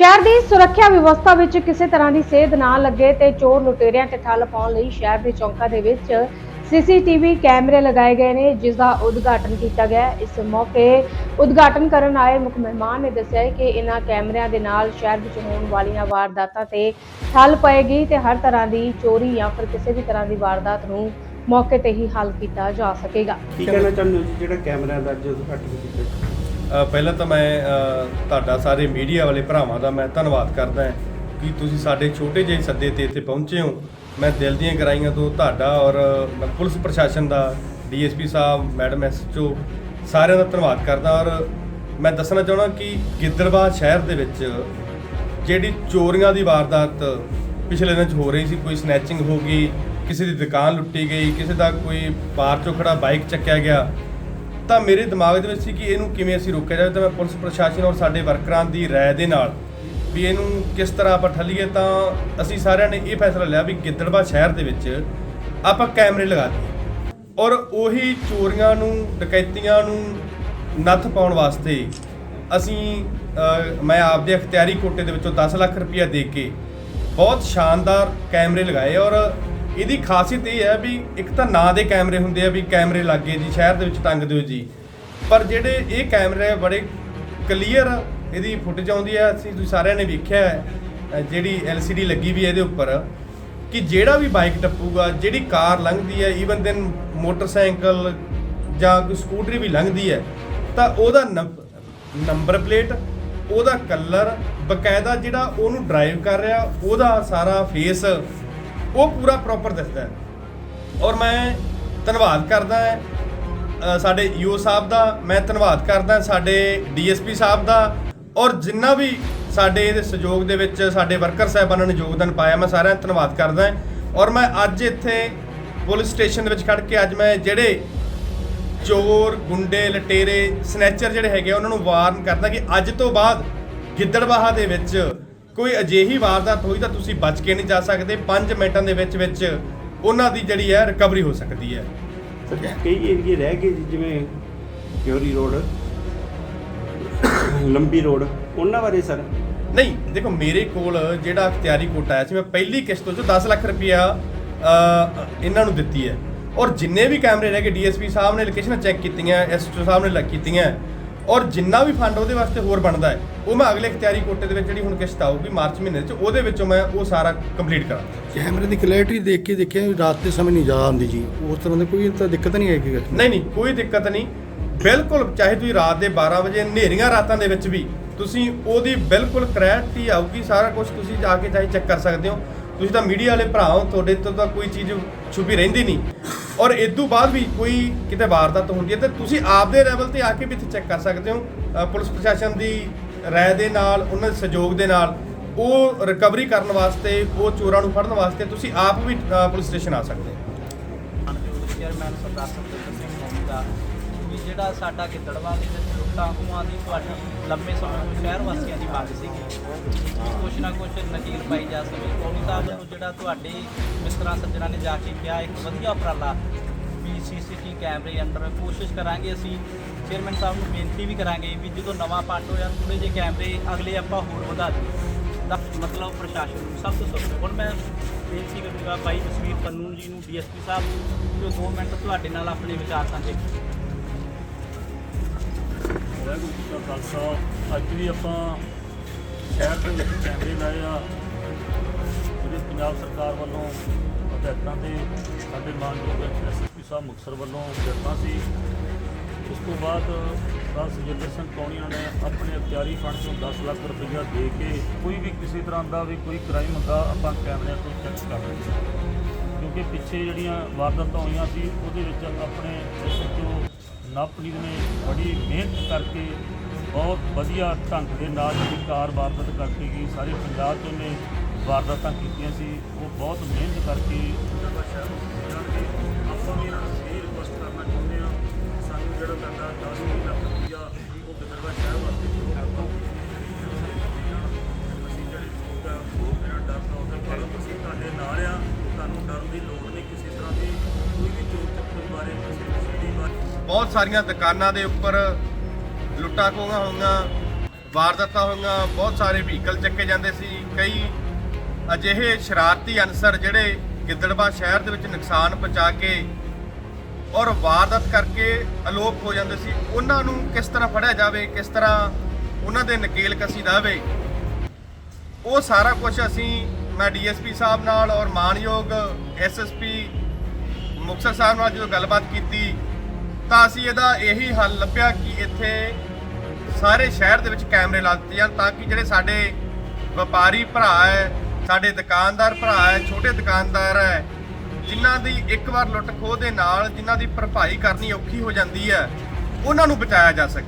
ਸ਼ਹਿਰ ਦੀ ਸੁਰੱਖਿਆ ਵਿਵਸਥਾ ਵਿੱਚ ਕਿਸੇ ਤਰ੍ਹਾਂ ਦੀ ਸੇਧ ਨਾ ਲੱਗੇ ਤੇ ਚੋਰ ਲੁਟੇਰਿਆਂ ਤੇ ਠੱਲ ਪਾਉਣ ਲਈ ਸ਼ਹਿਰ ਦੇ ਚੌਂਕਾਂ ਦੇ ਵਿੱਚ ਸੀਸੀਟੀਵੀ ਕੈਮਰੇ ਲਗਾਏ ਗਏ ਨੇ, ਜਿਸ ਦਾ ਉਦਘਾਟਨ ਕੀਤਾ ਗਿਆ। ਇਸ ਮੌਕੇ ਉਦਘਾਟਨ ਕਰਨ ਆਏ ਮੁੱਖ ਮਹਿਮਾਨ ਨੇ ਦੱਸਿਆ ਕਿ ਇਹਨਾਂ ਕੈਮਰਿਆਂ ਦੇ ਨਾਲ ਸ਼ਹਿਰ ਵਿੱਚ ਹੋਣ ਵਾਲੀਆਂ ਵਾਰਦਾਤਾਂ ਤੇ ਠੱਲ ਪਏਗੀ ਤੇ ਹਰ ਤਰ੍ਹਾਂ ਦੀ ਚੋਰੀ ਜਾਂ ਫਿਰ ਕਿਸੇ ਵੀ ਤਰ੍ਹਾਂ ਦੀ ਵਾਰਦਾਤ ਨੂੰ ਮੌਕੇ ਤੇ ਹੀ ਹੱਲ ਕੀਤਾ ਜਾ ਸਕੇਗਾ। ਕੀ ਕਹਿਣਾ ਚਾਹੁੰਦੇ ਹੋ ਜੀ? ਜਿਹੜਾ ਕੈਮਰਾ ਦਾ ਅੱਜ ਉਦਘਾਟਨ ਕੀਤਾ। ਪਹਿਲਾਂ ਤਾਂ ਮੈਂ ਤੁਹਾਡਾ ਸਾਰੇ ਮੀਡੀਆ ਵਾਲੇ ਭਰਾਵਾਂ ਦਾ ਮੈਂ ਧੰਨਵਾਦ ਕਰਦਾ ਹਾਂ ਕਿ ਤੁਸੀਂ ਸਾਡੇ ਛੋਟੇ ਜਿਹੇ ਸੱਦੇ ਤੇ ਇੱਥੇ ਪਹੁੰਚੇ ਹੋ। ਮੈਂ ਦਿਲ ਦੀਆਂ ਗਰਾਈਆਂ ਤੋਂ ਤੁਹਾਡਾ ਔਰ ਮੈਂ ਪੁਲਿਸ ਪ੍ਰਸ਼ਾਸਨ ਦਾ, ਡੀਐਸਪੀ ਸਾਹਿਬ, ਮੈਡਮ ਐਸਐਚਓ ਸਾਰਿਆਂ ਦਾ ਧੰਨਵਾਦ ਕਰਦਾ ਔਰ ਮੈਂ ਦੱਸਣਾ ਚਾਹਣਾ ਕਿ ਗਿੱਦੜਬਾਦ ਸ਼ਹਿਰ ਦੇ ਵਿੱਚ ਜਿਹੜੀ ਚੋਰੀਆਂ ਦੀ ਵਾਰਦਾਤ ਪਿਛਲੇ ਦਿਨਾਂ 'ਚ ਹੋ ਰਹੀ ਸੀ, ਕੋਈ ਸਨੈਚਿੰਗ ਹੋ ਗਈ, ਕਿਸੇ ਦੀ ਦੁਕਾਨ ਲੁੱਟੀ ਗਈ, ਕਿਸੇ ਦਾ ਕੋਈ ਬਾਹਰ ਚੋਂ ਖੜਾ ਬਾਈਕ ਚੱਕਿਆ ਗਿਆ ਤਾਂ ਮੇਰੇ ਦਿਮਾਗ ਦੇ ਵਿੱਚ ਸੀ ਕਿ ਇਹਨੂੰ ਕਿਵੇਂ ਅਸੀਂ ਰੋਕਿਆ ਜਾਵੇ ਤਾਂ ਮੈਂ ਪੁਲਿਸ ਪ੍ਰਸ਼ਾਸਨ ਔਰ ਸਾਡੇ ਵਰਕਰਾਂ ਦੀ ਰਾਏ ਦੇ ਨਾਲ ਵੀ ਇਹਨੂੰ ਕਿਸ ਤਰ੍ਹਾਂ ਆਪਾਂ ਠੱਲੀਏ ਤਾਂ ਅਸੀਂ ਸਾਰਿਆਂ ਨੇ ਇਹ ਫੈਸਲਾ ਲਿਆ ਵੀ ਗਿੱਦੜਬਾ ਸ਼ਹਿਰ ਦੇ ਵਿੱਚ ਆਪਾਂ ਕੈਮਰੇ ਲਗਾ ਦਈਏ। ਔਰ ਉਹੀ ਚੋਰੀਆਂ ਨੂੰ, ਡਕੈਤੀਆਂ ਨੂੰ ਨੱਥ ਪਾਉਣ ਵਾਸਤੇ ਅਸੀਂ ਮੈਂ ਆਪਦੇ ਅਖਤਿਆਰੀ ਕੋਟੇ ਦੇ ਵਿੱਚੋਂ 10 ਲੱਖ ਰੁਪਇਆ ਦੇ ਕੇ ਬਹੁਤ ਸ਼ਾਨਦਾਰ ਕੈਮਰੇ ਲਗਾਏ ਔਰ ਇਹਦੀ ਖਾਸੀਅਤ ਇਹ ਹੈ ਵੀ ਇੱਕ ਤਾਂ ਨਾਂ ਦੇ ਕੈਮਰੇ ਹੁੰਦੇ ਆ ਵੀ ਕੈਮਰੇ ਲੱਗੇ ਜੀ ਸ਼ਹਿਰ ਦੇ ਵਿੱਚ ਟੰਗ ਦਿਓ ਜੀ। ਪਰ ਜਿਹੜੇ ਇਹ ਕੈਮਰੇ ਬੜੇ ਕਲੀਅਰ ਇਹਦੀ ਫੁਟੇਜ ਆਉਂਦੀ ਹੈ। ਅਸੀਂ ਤੁਸੀਂ ਸਾਰਿਆਂ ਨੇ ਵੇਖਿਆ ਹੈ ਅ, ਜਿਹੜੀ LCD ਲੱਗੀ ਵੀ ਇਹਦੇ ਉੱਪਰ ਕਿ ਜਿਹੜਾ ਵੀ ਬਾਈਕ ਟੱਪੂਗਾ ਜਿਹੜੀ ਕਾਰ ਲੰਘਦੀ ਹੈ ਈਵਨ ਦੈਨ ਮੋਟਰਸਾਈਕਲ ਜਾਂ ਕੋਈ ਸਕੂਟਰੀ ਵੀ ਲੰਘਦੀ ਹੈ ਤਾਂ ਉਹਦਾ ਨੰਬ- ਨੰਬਰ ਪਲੇਟ ਉਹਦਾ ਕਲਰ ਬਕਾਇਦਾ ਜਿਹੜਾ ਉਹਨੂੰ ਡਰਾਈਵ ਕਰ ਰਿਹਾ ਉਹਦਾ ਸਾਰਾ ਫੇਸ ਉਹ ਪੂਰਾ ਪ੍ਰੋਪਰ ਦਿਸਦਾ ਹੈ। ਔਰ ਮੈਂ ਧੰਨਵਾਦ ਕਰਦਾ ਹਾਂ ਅ, ਸਾਡੇ ਈਓ ਸਾਹਿਬ ਦਾ ਮੈਂ ਧੰਨਵਾਦ ਕਰਦਾ ਸਾਡੇ ਡੀਐਸਪੀ ਸਾਹਿਬ ਦਾ ਔਰ ਜਿੰਨਾ ਵੀ ਸਾਡੇ ਇਹਦੇ ਸਹਿਯੋਗ ਦੇ ਵਿੱਚ ਸਾਡੇ ਵਰਕਰ ਸਾਹਿਬਾਨਾਂ ਨੇ ਯੋਗਦਾਨ ਪਾਇਆ ਮੈਂ ਸਾਰਿਆਂ ਦਾ ਧੰਨਵਾਦ ਕਰਦਾ ਹਾਂ। ਔਰ ਮੈਂ ਅੱਜ ਇੱਥੇ ਪੁਲਿਸ ਸਟੇਸ਼ਨ ਦੇ ਵਿੱਚ ਖੜ ਕੇ ਅੱਜ ਮੈਂ ਜਿਹੜੇ ਚੋਰ ਗੁੰਡੇ ਲਟੇਰੇ ਸਨੈਚਰ ਜਿਹੜੇ ਹੈਗੇ ਆ, ਉਹਨਾਂ ਨੂੰ ਵਾਰਨ ਕਰਦਾ ਕਿ ਅੱਜ ਤੋਂ ਬਾਅਦ ਗਿੱਦੜਬਾਹਾ ਦੇ ਵਿੱਚ ਕੋਈ ਅਜਿਹੀ ਵਾਰਦਾਤ ਹੋਈ ਤਾਂ ਤੁਸੀਂ ਬਚ ਕੇ ਨਹੀਂ ਜਾ ਸਕਦੇ। 5 ਮਿੰਟਾਂ ਦੇ ਵਿੱਚ ਵਿੱਚ ਉਹਨਾਂ ਦੀ ਜਿਹੜੀ ਹੈ ਰਿਕਵਰੀ ਹੋ ਸਕਦੀ ਹੈ। ਕਈ ਏਰੀਏ ਰਹਿ ਗਏ ਜੀ, ਜਿਵੇਂ ਕਿਉਰੀ ਰੋਡ ਲੰਬੀ ਰੋਡ ਉਹਨਾਂ ਬਾਰੇ ਸਰ? ਨਹੀਂ ਦੇਖੋ ਮੇਰੇ ਕੋਲ ਜਿਹੜਾ ਅਖਤਿਆਰੀ ਕੋਟਾ ਆਇਆ ਸੀ ਮੈਂ ਪਹਿਲੀ ਕਿਸ਼ਤ ਤੋਂ 10 ਲੱਖ ਰੁਪਇਆ ਅ, ਇਹਨਾਂ ਨੂੰ ਦਿੱਤੀ ਹੈ। ਔਰ ਜਿੰਨੇ ਵੀ ਕੈਮਰੇ ਰਹਿ ਗਏ ਡੀਐਸਪੀ ਸਾਹਿਬ ਨੇ ਲੋਕੇਸ਼ਨਾਂ ਚੈੱਕ ਕੀਤੀਆਂ ਐਸਐਚਓ ਸਾਹਿਬ ਨੇ ਲੱਗ ਕੀਤੀਆਂ ਔਰ ਜਿੰਨਾ ਵੀ ਫੰਡ ਉਹਦੇ ਵਾਸਤੇ ਹੋਰ ਬਣਦਾ ਹੈ ਉਹ ਮੈਂ ਅਗਲੇ ਅਖਤਿਆਰੀ ਕੋਟੇ ਦੇ ਵਿੱਚ ਜਿਹੜੀ ਹੁਣ ਕਿਸ਼ਤ ਆਊਗੀ ਮਾਰਚ ਮਹੀਨੇ 'ਚ ਉਹਦੇ ਵਿੱਚੋਂ ਮੈਂ ਉਹ ਸਾਰਾ ਕੰਪਲੀਟ ਕਰਾਂਗਾ ਕੈਮਰੇ ਦੀ ਕਲੈਰਿਟੀ ਦੇਖ ਕੇ ਦੇਖਿਆ ਵੀ ਰਾਤ ਦੇ ਸਮੇਂ ਨਹੀਂ ਜ਼ਿਆਦਾ ਆਉਂਦੀ ਜੀ। ਉਸ ਤਰ੍ਹਾਂ ਦੀ ਕੋਈ ਤਾਂ ਦਿੱਕਤ ਨਹੀਂ ਆਏਗੀ ਨਹੀਂ ਨਹੀਂ ਕੋਈ ਦਿੱਕਤ ਨਹੀਂ। ਬਿਲਕੁਲ ਚਾਹੇ ਤੁਸੀਂ ਰਾਤ ਦੇ 12 ਵਜੇ ਹਨੇਰੀਆਂ ਰਾਤਾਂ ਦੇ ਵਿੱਚ ਵੀ ਤੁਸੀਂ ਉਹਦੀ ਬਿਲਕੁਲ ਕਲੈਰਿਟੀ ਆਊਗੀ ਸਾਰਾ ਕੁਝ ਤੁਸੀਂ ਜਾ ਕੇ ਚਾਹੇ ਚੈੱਕ ਕਰ ਸਕਦੇ ਹੋ। ਤੁਸੀਂ ਤਾਂ ਮੀਡੀਆ ਵਾਲੇ ਭਰਾ ਹੋ ਤੁਹਾਡੇ ਤੋਂ ਤਾਂ ਕੋਈ ਚੀਜ਼ ਛੁਪੀ ਰਹਿੰਦੀ ਨਹੀਂ। ਔਰ ਇਸ ਤੋਂ ਬਾਅਦ ਵੀ ਕੋਈ ਕਿਤੇ ਵਾਰਦਾਤ ਹੁੰਦੀ ਹੈ ਤੇ ਤੁਸੀਂ ਆਪਦੇ ਲੈਵਲ ਤੇ ਆ ਕੇ ਵੀ ਇੱਥੇ ਚੈੱਕ ਕਰ ਸਕਦੇ ਹੋ। ਪੁਲਿਸ ਪ੍ਰਸ਼ਾਸਨ ਦੀ ਰਾਏ ਦੇ ਨਾਲ, ਉਹਨਾਂ ਦੇ ਸਹਿਯੋਗ ਦੇ ਨਾਲ ਉਹ ਰਿਕਵਰੀ ਕਰਨ ਵਾਸਤੇ, ਉਹ ਚੋਰਾਂ ਨੂੰ ਫੜਨ ਵਾਸਤੇ ਤੁਸੀਂ ਆਪ ਵੀ ਪੁਲਿਸ ਸਟੇਸ਼ਨ ਆ ਸਕਦੇ ਹੋ। ਮਾਨਯੋਗ ਚੇਅਰਮੈਨ ਸਰਦਾਰ ਸਿੰਘ ਦਾ ਵੀ ਜਿਹੜਾ ਸਾਡਾ ਗਿੱਦੜਵਾ ਦੇ ਵਿੱਚ ਲੁੱਟਾਂ ਖੋਹਾਂ ਦੀ ਤੁਹਾਡੀ ਲੰਮੇ ਸਮੇਂ ਤੋਂ ਸ਼ਹਿਰ ਵਾਸੀਆਂ ਦੀ ਮੰਗ ਸੀਗੀ ਵੀ ਕੁਛ ਨਾ ਕੁਛ ਨਕੀਲ ਪਾਈ ਜਾ ਸਕੇ? ਮੋਦੀ ਸਾਹਿਬ ਨੂੰ ਜਿਹੜਾ ਤੁਹਾਡੇ ਮਿੱਤਰਾਂ ਸੱਜਣਾਂ ਨੇ ਜਾ ਕੇ ਕਿਹਾ, ਇੱਕ ਵਧੀਆ ਉਪਰਾਲਾ ਵੀ ਸੀਸੀਟੀ ਕੈਮਰੇ ਅੰਡਰ ਕੋਸ਼ਿਸ਼ ਕਰਾਂਗੇ ਅਸੀਂ। ਚੇਅਰਮੈਨ ਸਾਹਿਬ ਨੂੰ ਬੇਨਤੀ ਵੀ ਕਰਾਂਗੇ ਵੀ ਜਦੋਂ ਨਵਾਂ ਪਾਰਟ ਹੋਇਆ ਥੋੜੇ ਜਿਹੇ ਕੈਮਰੇ ਅਗਲੇ ਆਪਾਂ ਹੋਰ ਵਧਾ ਦਈਏ। ਦਾ ਮਤਲਬ ਪ੍ਰਸ਼ਾਸਨ ਨੂੰ ਸਭ ਤੋਂ ਸਭ ਹੁਣ ਮੈਂ ਬੇਨਤੀ ਕਰੂੰਗਾ, ਭਾਈ ਜਸਵੀਰ ਪੰਨੂ ਜੀ ਨੂੰ, ਡੀਐਸਪੀ ਸਾਹਿਬ ਨੂੰ, ਜੋ 2 ਮਿੰਟ ਤੁਹਾਡੇ ਨਾਲ ਆਪਣੇ ਵਿਚਾਰ ਸਾਂਝੇ ਕਰਨ। ਵਾਹਿਗੁਰੂ ਜੀ ਕਾ ਖਾਲਸਾ। ਅੱਜ ਵੀ ਆਪਾਂ ਸ਼ਹਿਰ ਦੇ ਵਿੱਚ ਕੈਮਰੇ ਲਾਏ ਆ। ਜਿਹੜੇ ਪੰਜਾਬ ਸਰਕਾਰ ਵੱਲੋਂ ਹਦਾਇਤਾਂ ਤੇ ਸਾਡੇ ਮਾਨਯੋਗ ਐਸਐਸਪੀ ਸਾਹਿਬ ਮੁਕਤਸਰ ਵੱਲੋਂ ਦਿੱਤਾ ਸੀ। ਉਸ ਤੋਂ ਬਾਅਦ ਸਰਦਾਰ ਸੁਜਿੰਦਰ ਸਿੰਘ ਕੌਣੀਆਂ ਨੇ ਆਪਣੇ ਅਖਤਿਆਰੀ ਫੰਡ ਤੋਂ 10 ਲੱਖ ਰੁਪਈਆ ਦੇ ਕੇ ਕੋਈ ਵੀ ਕਿਸੇ ਤਰ੍ਹਾਂ ਦਾ ਵੀ ਕੋਈ ਕ੍ਰਾਈਮ ਹੁੰਦਾ ਆਪਾਂ ਕੈਮਰਿਆਂ ਤੋਂ ਚੈੱਕ ਕਰ ਰਹੇ ਸੀ ਕਿਉਂਕਿ ਪਿੱਛੇ ਜਿਹੜੀਆਂ ਵਾਰਦਾਤਾਂ ਹੋਈਆਂ ਸੀ, ਉਹਦੇ ਵਿੱਚ ਆਪਣੇ ਐਸਐਚਓ ਨਵਪ੍ਰੀਤ ਨੇ ਬੜੀ ਮਿਹਨਤ ਕਰਕੇ ਬਹੁਤ ਵਧੀਆ ਢੰਗ ਦੇ ਨਾਲ ਜਿਹੜੀ ਕਾਰ ਵਾਰਦਾਤ ਕਰਕੇ ਗਈ। ਸਾਰੇ ਪੰਜਾਬ 'ਚ ਨੇ ਵਾਰਦਾਤਾਂ ਕੀਤੀਆਂ ਸੀ। ਉਹ ਬਹੁਤ ਮਿਹਨਤ ਕਰਕੇ ਆਪਾਂ ਵੀ ਬਹੁਤ ਸਾਰੀਆਂ ਦੁਕਾਨਾਂ ਦੇ ਉੱਪਰ ਲੁੱਟਾਂ ਖੋਹਾਂ ਹੋਈਆਂ, ਵਾਰਦਾਤਾਂ ਹੋਈਆਂ, ਬਹੁਤ ਸਾਰੇ ਵਹੀਕਲ ਚੱਕੇ ਜਾਂਦੇ ਸੀ। ਕਈ ਅਜਿਹੇ ਸ਼ਰਾਰਤੀ ਅਨਸਰ ਜਿਹੜੇ ਗਿੱਦੜਬਾ ਸ਼ਹਿਰ ਦੇ ਵਿੱਚ ਨੁਕਸਾਨ ਪਹੁੰਚਾ ਕੇ ਔਰ ਵਾਰਦਾਤ ਕਰਕੇ ਅਲੋਪ ਹੋ ਜਾਂਦੇ ਸੀ। ਉਹਨਾਂ ਨੂੰ ਕਿਸ ਤਰ੍ਹਾਂ ਫੜਿਆ ਜਾਵੇ, ਕਿਸ ਤਰ੍ਹਾਂ ਉਹਨਾਂ ਦੇ ਨਕੇਲ ਕਸੀ ਜਾਵੇ, ਉਹ ਸਾਰਾ ਕੁਝ ਅਸੀਂ ਮੈਂ ਡੀਐਸਪੀ ਸਾਹਿਬ ਨਾਲ ਔਰ ਮਾਨਯੋਗ ਐਸਐਸਪੀ ਮੁਕਤਸਰ ਸਾਹਿਬ ਨਾਲ ਜਦੋਂ ਗੱਲਬਾਤ ਕੀਤੀ ਤਾਂ ਅਸੀਂ ਇਹਦਾ ਇਹੀ ਹੱਲ ਲੱਭਿਆ ਕਿ ਇੱਥੇ ਸਾਰੇ ਸ਼ਹਿਰ ਦੇ ਵਿੱਚ ਕੈਮਰੇ ਲਾ ਦਿੱਤੇ ਜਾਣ ਤਾਂ ਕਿ ਜਿਹੜੇ ਸਾਡੇ ਵਪਾਰੀ ਭਰਾ ਹੈ, ਸਾਡੇ ਦੁਕਾਨਦਾਰ ਭਰਾ ਹੈ, ਛੋਟੇ ਦੁਕਾਨਦਾਰ ਹੈ, ਜਿਨ੍ਹਾਂ ਦੀ ਇੱਕ ਵਾਰ ਲੁੱਟ ਖੋਹ ਦੇ ਨਾਲ ਜਿਨ੍ਹਾਂ ਦੀ ਭਰਪਾਈ ਕਰਨੀ ਔਖੀ ਹੋ ਜਾਂਦੀ ਹੈ, ਉਹਨਾਂ ਨੂੰ ਬਚਾਇਆ ਜਾ ਸਕੇ।